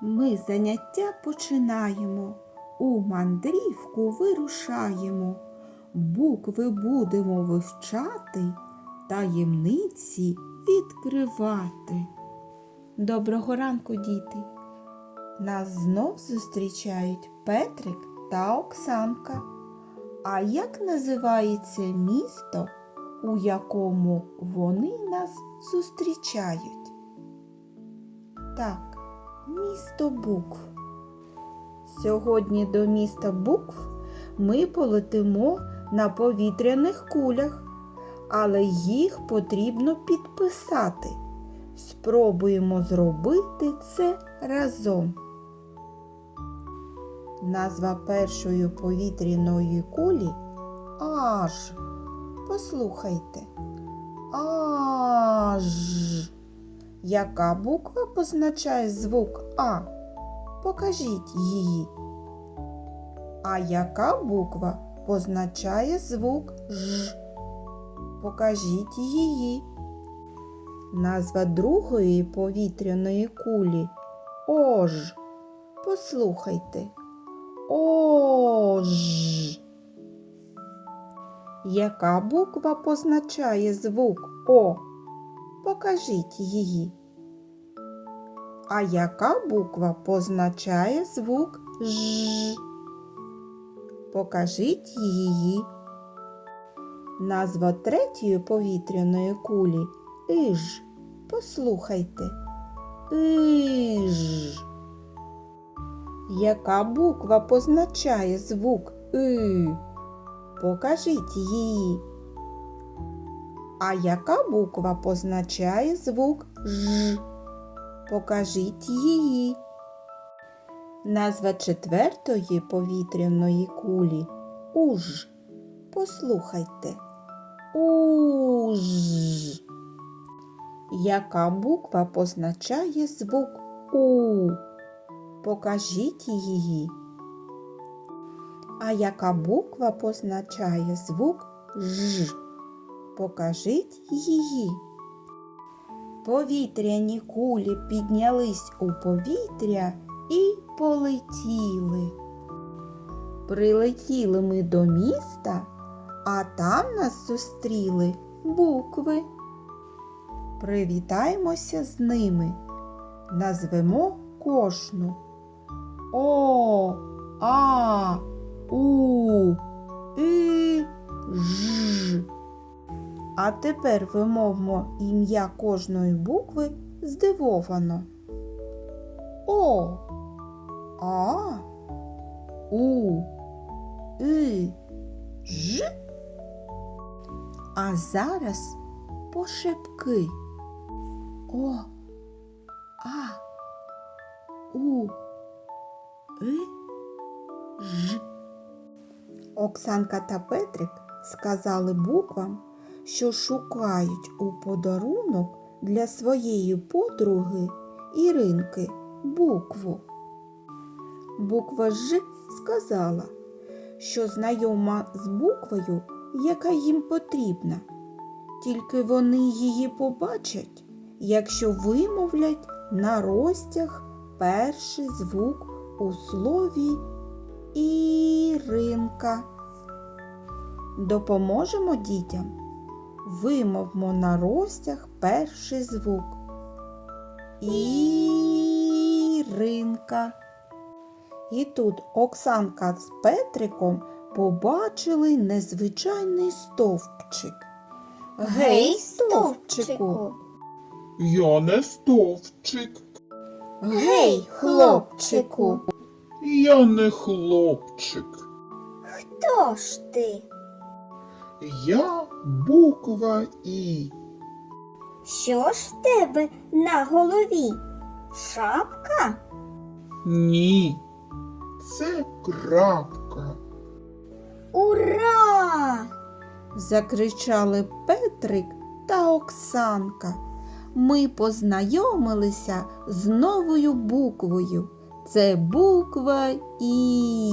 Ми заняття починаємо, у мандрівку вирушаємо, букви будемо вивчати, таємниці відкривати. Доброго ранку, діти! Нас знов зустрічають Петрик та Оксанка. А як називається місто, у якому вони нас зустрічають? Так, місто букв. Сьогодні до міста букв ми полетимо на повітряних кулях, але їх потрібно підписати. Спробуємо зробити це разом. Назва першої повітряної кулі аж. Послухайте. Аж. Яка буква позначає звук А? Покажіть її. А яка буква позначає звук Ж? Покажіть її. Назва другої повітряної кулі Ож. Послухайте. Ож. Яка буква позначає звук О? Покажіть її. А яка буква позначає звук Ж? Покажіть її. Назва третьої повітряної кулі Іж. Послухайте. Іж. Яка буква позначає звук И? Покажіть її. А яка буква позначає звук Ж? Покажіть її. Назва четвертої повітряної кулі Уж. Послухайте. Уж. Яка буква позначає звук У? Покажіть її. А яка буква позначає звук Ж? Покажіть її. Повітряні кулі піднялись у повітря і полетіли. Прилетіли ми до міста, а там нас зустріли букви. Привітаємося з ними. Назвемо кожну. О, А тепер вимовимо ім'я кожної букви здивовано. О, А, У, І, Ж. А зараз пошепки. О, А, У, І, Ж. Оксанка та Петрик сказали буквам, що шукають у подарунок для своєї подруги Іринки букву. Буква Ж сказала, що знайома з буквою, яка їм потрібна. Тільки вони її побачать, якщо вимовлять на розтяг перший звук у слові Іринка. Допоможемо дітям. Вимовмо на розтяг перший звук. Іринка. І тут Оксанка з Петриком побачили незвичайний стовпчик. Гей, стовпчику! Я не стовпчик, Гей, хлопчику! я не хлопчик, Хто ж ти? Я буква І. Що ж в тебе на голові? Шапка? Ні, це крапка. Ура! закричали Петрик та Оксанка. Ми познайомилися з новою буквою. Це буква І.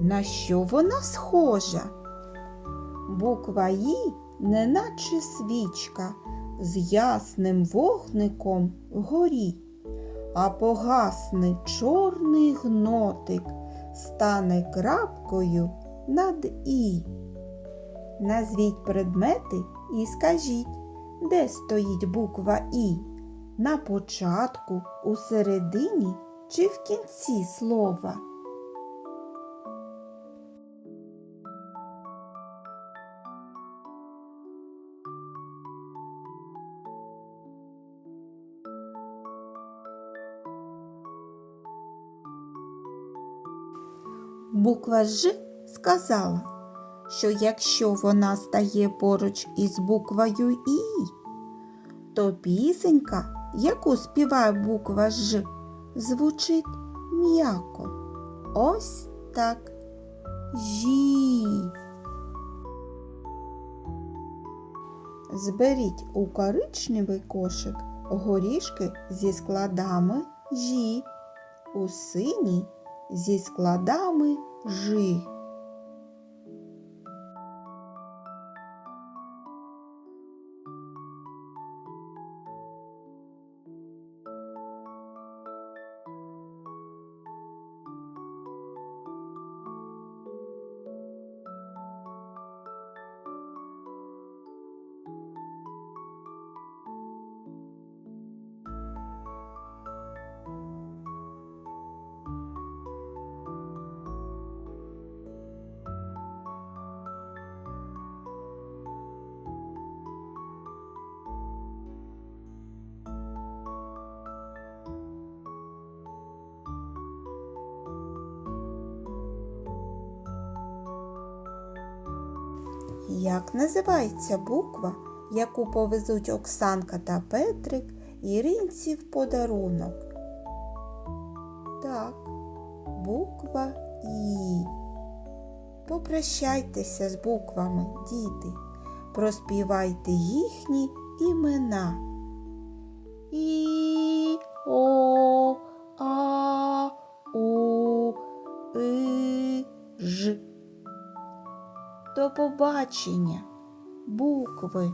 На що вона схожа? Буква І неначе свічка з ясним вогником вгорі. а погасне чорний гнотик, стане крапкою над і. Назвіть предмети і скажіть, де стоїть буква І? На початку, у середині чи в кінці слова? Буква Ж сказала, що якщо вона стає поруч із буквою І, то пісенька, яку співає буква Ж, звучить м'яко. Ось так. Жі. Зберіть у коричневий кошик горішки зі складами жі, у синій зі складами жи. Як називається буква, яку повезуть Оксанка та Петрик Іринці в подарунок? Так, буква І. Попрощайтеся з буквами, діти. Проспівайте їхні імена. І, Побачення, букви.